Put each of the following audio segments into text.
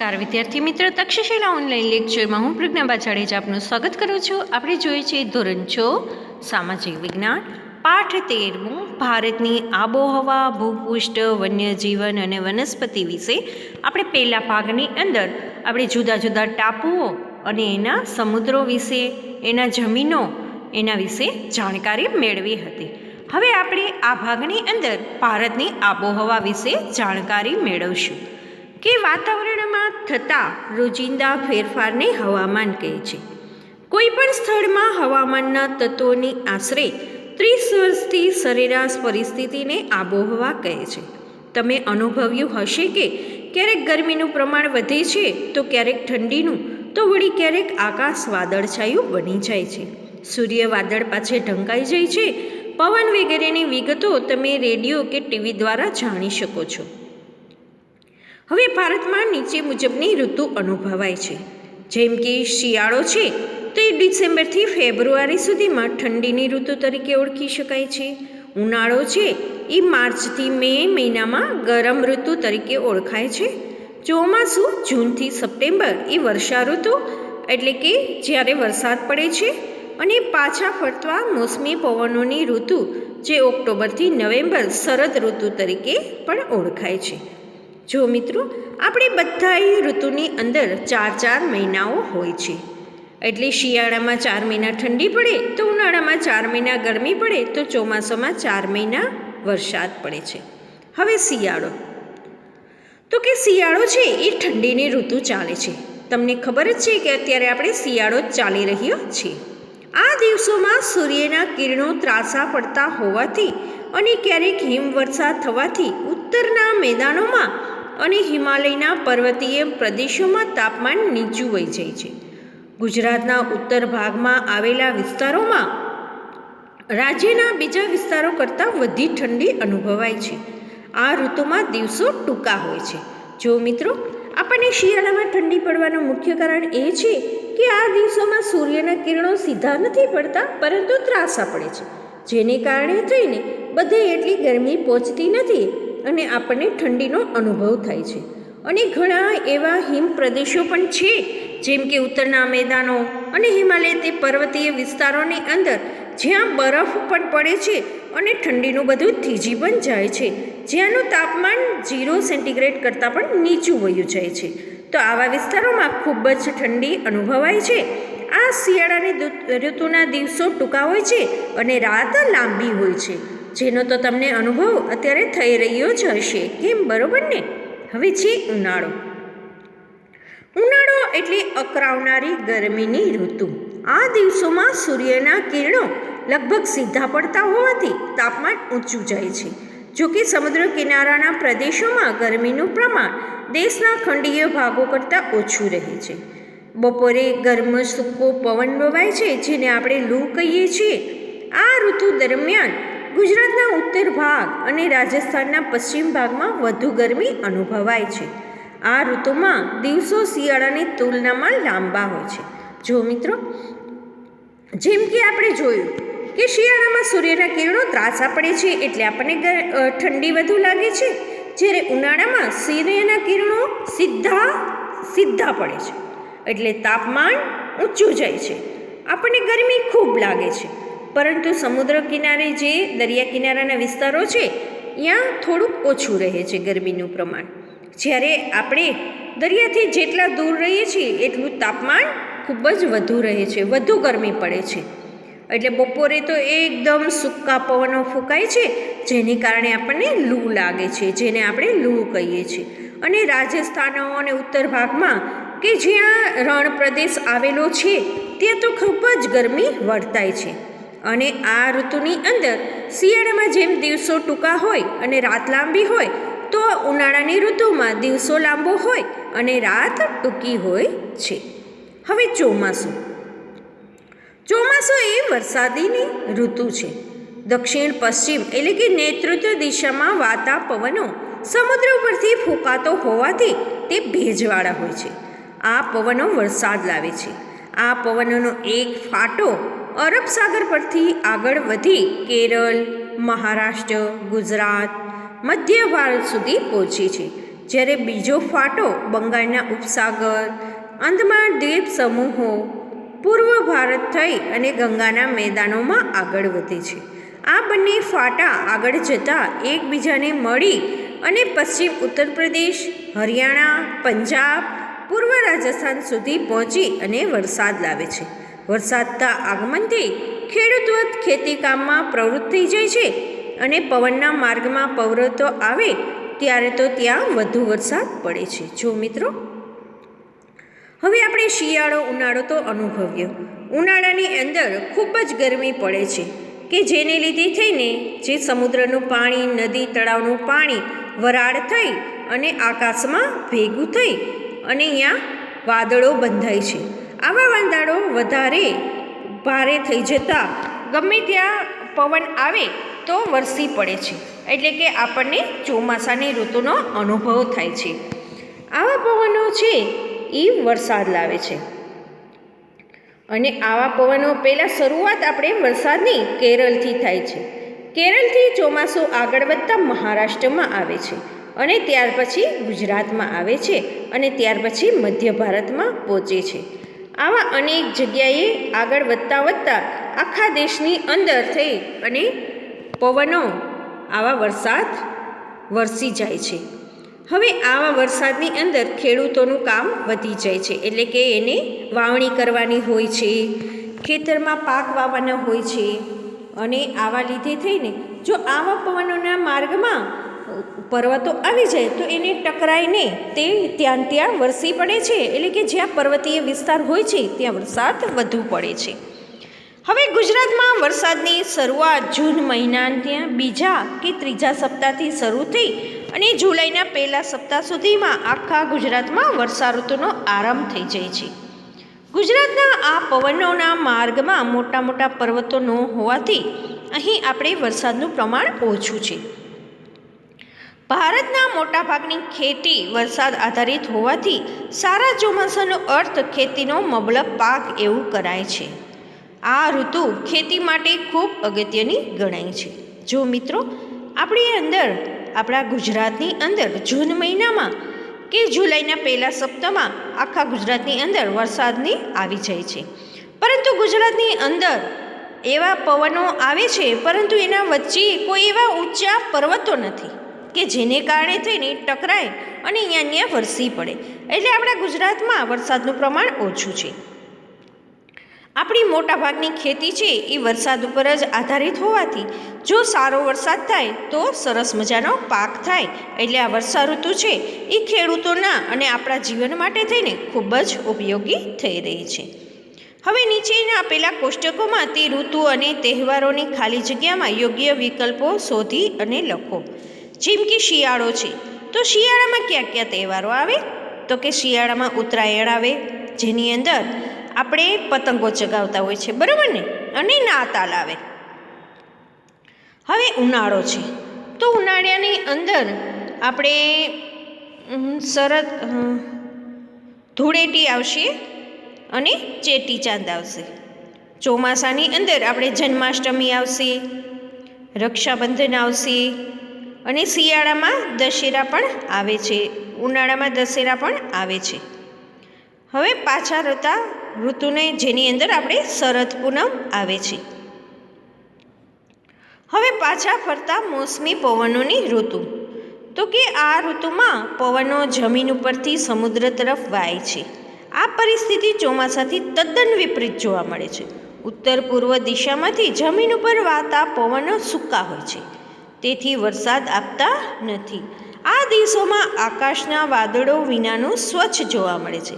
Car વિદ્યાર્થી મિત્રો, Takshashila online લેક્ચરમાં હું પ્રજ્ઞાબા જાડેજા આપનું સ્વાગત કરું છું. આપણે જોઈએ છીએ ધોરણ છ, સામાજિક વિજ્ઞાન, પાઠ તેરમું, ભારતની આબોહવા, ભૂપૃષ્ઠ, વન્યજીવન અને વનસ્પતિ વિશે આપણે પહેલા ભાગની અંદર આપણે જુદા જુદા ટાપુઓ અને એના સમુદ્રો વિશે, એના જમીનો, એના વિશે જાણકારી મેળવી હતી. હવે આપણે આ ભાગની અંદર ભારતની આબોહવા વિશે જાણકારી મેળવશું. કે વાતાવરણમાં થતા રોજિંદા ફેરફારને હવામાન કહે છે. કોઈ પણ સ્થળમાં હવામાનના તત્વોની આશરે ત્રીસ વર્ષથી સરેરાશ પરિસ્થિતિને આબોહવા કહે છે. તમે અનુભવ્યું હશે કે ક્યારેક ગરમીનું પ્રમાણ વધે છે તો ક્યારેક ઠંડીનું, તો વળી ક્યારેક આકાશ વાદળછાયું બની જાય છે. સૂર્ય વાદળ પાછળ ઢંકાઈ જાય છે. પવન વગેરેની વિગતો તમે રેડિયો કે ટીવી દ્વારા જાણી શકો છો. હવે ભારતમાં નીચે મુજબની ઋતુ અનુભવાય છે. જેમ કે શિયાળો છે, તો એ ડિસેમ્બરથી ફેબ્રુઆરી સુધીમાં ઠંડીની ઋતુ તરીકે ઓળખી શકાય છે. ઉનાળો છે, એ માર્ચથી મે મહિનામાં ગરમ ઋતુ તરીકે ઓળખાય છે. ચોમાસું જૂનથી સપ્ટેમ્બર એ વર્ષા ઋતુ એટલે કે જ્યારે વરસાદ પડે છે અને પાછા ફરતા મોસમી પવનોની ઋતુ, જે ઓક્ટોબરથી નવેમ્બર શરદ ઋતુ તરીકે પણ ઓળખાય છે. જો મિત્રો, આપણે બધાય ઋતુની અંદર ચાર ચાર મહિનાઓ હોય છે. એટલે શિયાળામાં ચાર મહિના ઠંડી પડે, તો ઉનાળામાં ચાર મહિના ગરમી પડે, તો ચોમાસામાં ચાર મહિના વરસાદ પડે છે. હવે શિયાળો. તો કે શિયાળો છે, એ ઠંડીની ઋતુ ચાલે છે. તમને ખબર જ છે કે અત્યારે આપણે શિયાળો જ ચાલી રહ્યો છે. આ દિવસોમાં સૂર્યના કિરણો ત્રાસા પડતા હોવાથી અને ક્યારેક હિમવર્ષા થવાથી ઉત્તરના મેદાનોમાં અને હિમાલયના પર્વતીય પ્રદેશોમાં તાપમાન નીચું વહી જાય છે. ગુજરાતના ઉત્તર ભાગમાં આવેલા વિસ્તારોમાં રાજ્યના બીજા વિસ્તારો કરતાં વધી ઠંડી અનુભવાય છે. આ ઋતુમાં દિવસો ટૂંકા હોય છે. જો મિત્રો, આપણને શિયાળામાં ઠંડી પડવાનું મુખ્ય કારણ એ છે કે આ દિવસોમાં સૂર્યના કિરણો સીધા નથી પડતા, પરંતુ ત્રાસા પડે છે. જેને કારણે થઈને બધે એટલી ગરમી પહોંચતી નથી. અને આપણને ઠંડીનો અનુભવ થાય છે. અને ઘણા એવા હિમ પ્રદેશો પણ છે, જેમ કે ઉત્તરના મેદાનો અને હિમાલય તે પર્વતીય વિસ્તારોની અંદર, જ્યાં બરફ પણ પડે છે અને ઠંડીનું બધું થીજી પણ જાય છે. જ્યાંનું તાપમાન ઝીરો સેન્ટીગ્રેડ કરતાં પણ નીચું વયું જાય છે. તો આવા વિસ્તારોમાં ખૂબ જ ઠંડી અનુભવાય છે. આ શિયાળાની ઋતુના દિવસો ટૂંકા હોય છે અને રાત લાંબી હોય છે. જેનો તો તમને અનુભવ અત્યારે થઈ રહ્યો જ હશે. કેમ બરોબર ને? હવે છે ઉનાળો. ઉનાળો એટલે અકરાવનારી ગરમીની ઋતુ. આ દિવસોમાં સૂર્યના કિરણો લગભગ સીધા પડતા હોવાથી તાપમાન ઊંચું જાય છે. જોકે સમુદ્ર કિનારાના પ્રદેશોમાં ગરમીનું પ્રમાણ દેશના ખંડીય ભાગો કરતાં ઓછું રહે છે. બપોરે ગરમ સૂકો પવન વવાય છે, જેને આપણે લૂ કહીએ છીએ. આ ઋતુ દરમિયાન ગુજરાતના ઉત્તર ભાગ અને રાજસ્થાનના પશ્ચિમ ભાગમાં વધુ ગરમી અનુભવાય છે. આ ઋતુમાં દિવસો શિયાળાની તુલનામાં લાંબા હોય છે. જો મિત્રો, જેમ કે આપણે જોયું કે શિયાળામાં સૂર્યના કિરણો ત્રાસા પડે છે એટલે આપણને ઠંડી વધુ લાગે છે, જ્યારે ઉનાળામાં સૂર્યના કિરણો સીધા સીધા પડે છે. એટલે તાપમાન ઊંચું જાય છે. આપણને ગરમી ખૂબ લાગે છે. પરંતુ સમુદ્ર કિનારે જે દરિયા કિનારાના વિસ્તારો છે ત્યાં થોડુંક ઓછું રહે છે ગરમીનું પ્રમાણ. જ્યારે આપણે દરિયાથી જેટલા દૂર રહીએ છીએ, એટલું તાપમાન ખૂબ જ વધુ રહે છે, વધુ ગરમી પડે છે. એટલે બપોરે તો એકદમ સૂકા પવનો ફૂંકાય છે, જેને કારણે આપણને લૂ લાગે છે, જેને આપણે લૂ કહીએ છીએ. અને રાજસ્થાનો અને ઉત્તર ભાગમાં કે જ્યાં રણ પ્રદેશ આવેલો છે, ત્યાં તો ખૂબ જ ગરમી વર્તાય છે. અને આ ઋતુની અંદર શિયાળામાં જેમ દિવસો ટૂંકા હોય અને રાત લાંબી હોય, તો ઉનાળાની ઋતુમાં દિવસો લાંબો હોય અને રાત ટૂંકી હોય છે. હવે ચોમાસું. ચોમાસું એ વરસાદીની ઋતુ છે. દક્ષિણ, પશ્ચિમ એટલે કે નેતૃત્વ દિશામાં વાતા પવનો સમુદ્ર પરથી ફૂંકાતો હોવાથી તે ભેજવાળા હોય છે. આ પવનો વરસાદ લાવે છે. આ પવનોનો એક ફાટો અરબ સાગર પરથી આગળ વધી કેરળ, મહારાષ્ટ્ર, ગુજરાત, મધ્ય ભારત સુધી પહોંચી છે. જ્યારે બીજો ફાટો બંગાળના ઉપસાગર અંદમાન દ્વીપ સમૂહો, પૂર્વ ભારત થઈ અને ગંગાના મેદાનોમાં આગળ વધે છે. આ બંને ફાટા આગળ જતાં એકબીજાને મળી અને પશ્ચિમ ઉત્તર પ્રદેશ, હરિયાણા, પંજાબ, પૂર્વ રાજસ્થાન સુધી પહોંચી અને વરસાદ લાવે છે. વરસાદના આગમનથી ખેડૂત ખેતી કામમાં પ્રવૃત્ત થઈ જાય છે અને પવનના માર્ગમાં પવરતો આવે ત્યારે તો ત્યાં વધુ વરસાદ પડે છે. જો મિત્રો, હવે આપણે શિયાળો ઉનાળો તો અનુભવ્યો. ઉનાળાની અંદર ખૂબ જ ગરમી પડે છે કે જેને લીધે થઈને જે સમુદ્રનું પાણી, નદી તળાવનું પાણી વરાળ થઈ અને આકાશમાં ભેગું થઈ અને અહીંયા વાદળો બંધાય છે. આવા વાદળો વધારે ભારે થઈ જતાં ગમે ત્યાં પવન આવે તો વરસી પડે છે. એટલે કે આપણને ચોમાસાની ઋતુનો અનુભવ થાય છે. આવા પવનો છે એ વરસાદ લાવે છે. અને આવા પવનો પહેલાં શરૂઆત આપણે વરસાદની કેરળથી થાય છે. કેરળથી ચોમાસું આગળ વધતા મહારાષ્ટ્રમાં આવે છે અને ત્યાર પછી ગુજરાતમાં આવે છે અને ત્યાર પછી મધ્ય ભારતમાં પહોંચે છે. આવા અનેક જગ્યાએ આગળ વધતા વધતા આખા દેશની અંદર થઈ અને પવનો આવા વરસાદ વરસી જાય છે. હવે આવા વરસાદની અંદર ખેડૂતોનું કામ વધી જાય છે, એટલે કે એને વાવણી કરવાની હોય છે, ખેતરમાં પાક વાવવાના હોય છે અને આવા લીધે થઈને જો આવા પવનોના માર્ગમાં પર્વતો આવી જાય તો એને ટકરાઈને તે ત્યાં ત્યાં વરસી પડે છે. એટલે કે જ્યાં પર્વતીય વિસ્તાર હોય છે, ત્યાં વરસાદ વધુ પડે છે. હવે ગુજરાતમાં વરસાદની શરૂઆત જૂન મહિનાના બીજા કે ત્રીજા સપ્તાહથી શરૂ થઈ અને જુલાઈના પહેલા સપ્તાહ સુધીમાં આખા ગુજરાતમાં વર્ષા ઋતુનો આરંભ થઈ જાય છે. ગુજરાતના આ પવનોના માર્ગમાં મોટા મોટા પર્વતો ન હોવાથી અહીં આપણે વરસાદનું પ્રમાણ ઓછું છે. ભારતના મોટાભાગની ખેતી વરસાદ આધારિત હોવાથી સારા ચોમાસાનો અર્થ ખેતીનો મબલક પાક એવું કરાય છે. આ ઋતુ ખેતી માટે ખૂબ અગત્યની ગણાય છે. જો મિત્રો, આપણી અંદર, આપણા ગુજરાતની અંદર જૂન મહિનામાં કે જુલાઈના પહેલા સપ્તાહમાં આખા ગુજરાતની અંદર વરસાદની આવી જાય છે. પરંતુ ગુજરાતની અંદર એવા પવનો આવે છે, પરંતુ એના વચ્ચે કોઈ એવા ઊંચા પર્વતો નથી. કે જેને કારણે થઈને ટકરાય અને અહીંયા ત્યાં વરસી પડે. એટલે આપણા ગુજરાતમાં વરસાદનું પ્રમાણ ઓછું છે. આપણી મોટાભાગની ખેતી છે એ વરસાદ ઉપર જ આધારિત હોવાથી, જો સારો વરસાદ થાય તો સરસ મજાનો પાક થાય. એટલે આ વર્ષા ઋતુ છે એ ખેડૂતોના અને આપણા જીવન માટે થઈને ખૂબ જ ઉપયોગી થઈ રહી છે. હવે નીચેના આપેલા કોષ્ટકોમાં તે ઋતુ અને તહેવારોની ખાલી જગ્યામાં યોગ્ય વિકલ્પો શોધી અને લખો. જેમ કે શિયાળો છે, તો શિયાળામાં કયા કયા તહેવારો આવે? તો કે શિયાળામાં ઉત્તરાયણ આવે, જેની અંદર આપણે પતંગો ચગાવતા હોય છે, બરાબર ને? અને નાતાલ આવે. હવે ઉનાળો છે, તો ઉનાળાની અંદર આપણે શરદ ધૂળેટી આવશે અને ચેટી ચાંદ આવશે. ચોમાસાની અંદર આપણે જન્માષ્ટમી આવશે, રક્ષાબંધન આવશે અને શિયાળામાં દશેરા પણ આવે છે. ઉનાળામાં દશેરા પણ આવે છે. હવે પાછા રહેતા ઋતુને જેની અંદર આપણે શરદ પૂનમ આવે છે. હવે પાછા ફરતા મોસમી પવનોની ઋતુ. તો કે આ ઋતુમાં પવનો જમીન ઉપરથી સમુદ્ર તરફ વાય છે. આ પરિસ્થિતિ ચોમાસાથી તદ્દન વિપરીત જોવા મળે છે. ઉત્તર પૂર્વ દિશામાંથી જમીન ઉપર વાતા પવનો સૂકા હોય છે. તેથી વરસાદ આપતા નથી. આ દિવસોમાં આકાશના વાદળો વિનાનું સ્વચ્છ જોવા મળે છે.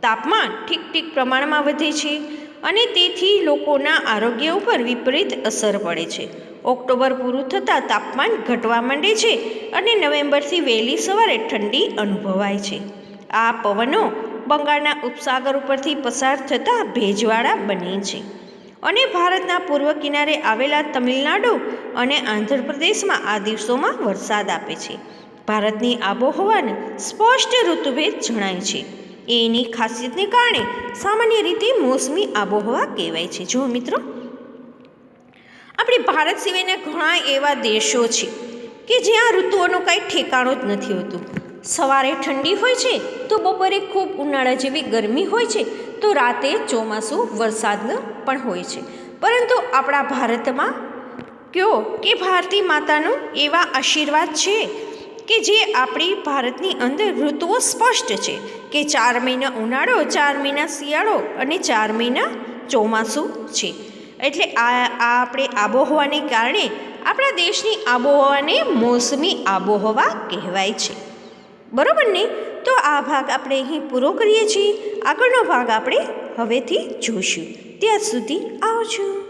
તાપમાન ઠીક ઠીક પ્રમાણમાં વધે છે અને તેથી લોકોના આરોગ્ય ઉપર વિપરીત અસર પડે છે. ઓક્ટોબર પૂરું થતાં તાપમાન ઘટવા માંડે છે અને નવેમ્બરથી વહેલી સવારે ઠંડી અનુભવાય છે. આ પવનો બંગાળના ઉપસાગર ઉપરથી પસાર થતાં ભેજવાળા બને છે. અને ભારતના પૂર્વ કિનારે આવેલા તમિલનાડુ અને આંધ્રપ્રદેશમાં આ દિવસોમાં વરસાદ આપે છે. ભારતની આબોહવાને સ્પષ્ટ ઋતુભેદ જણાય છે. એની ખાસિયતને કારણે સામાન્ય રીતે મોસમી આબોહવા કહેવાય છે. જો મિત્રો, આપણે ભારત સિવાયના ઘણા એવા દેશો છે કે જ્યાં ઋતુઓનું કાંઈ ઠેકાણું જ નથી હોતું. સવારે ઠંડી હોય છે તો બપોરે ખૂબ ઉનાળા જેવી ગરમી હોય છે તો રાતે ચોમાસું વરસાદનું પણ હોય છે. પરંતુ આપણા ભારતમાં કયો કે ભારતી માતાનું એવા આશીર્વાદ છે કે જે આપણી ભારતની અંદર ઋતુઓ સ્પષ્ટ છે કે ચાર મહિના ઉનાળો, ચાર મહિના શિયાળો અને ચાર મહિના ચોમાસું છે. એટલે આ આ આપણે આબોહવાને કારણે આપણા દેશની આબોહવાને મોસમી આબોહવા કહેવાય છે. બરાબર ને? તો આ ભાગ આપણે અહીં પૂરો કરીએ છીએ. આગળનો ભાગ આપણે હવેથી જોઈશું ત્યાં સુધી આવજો.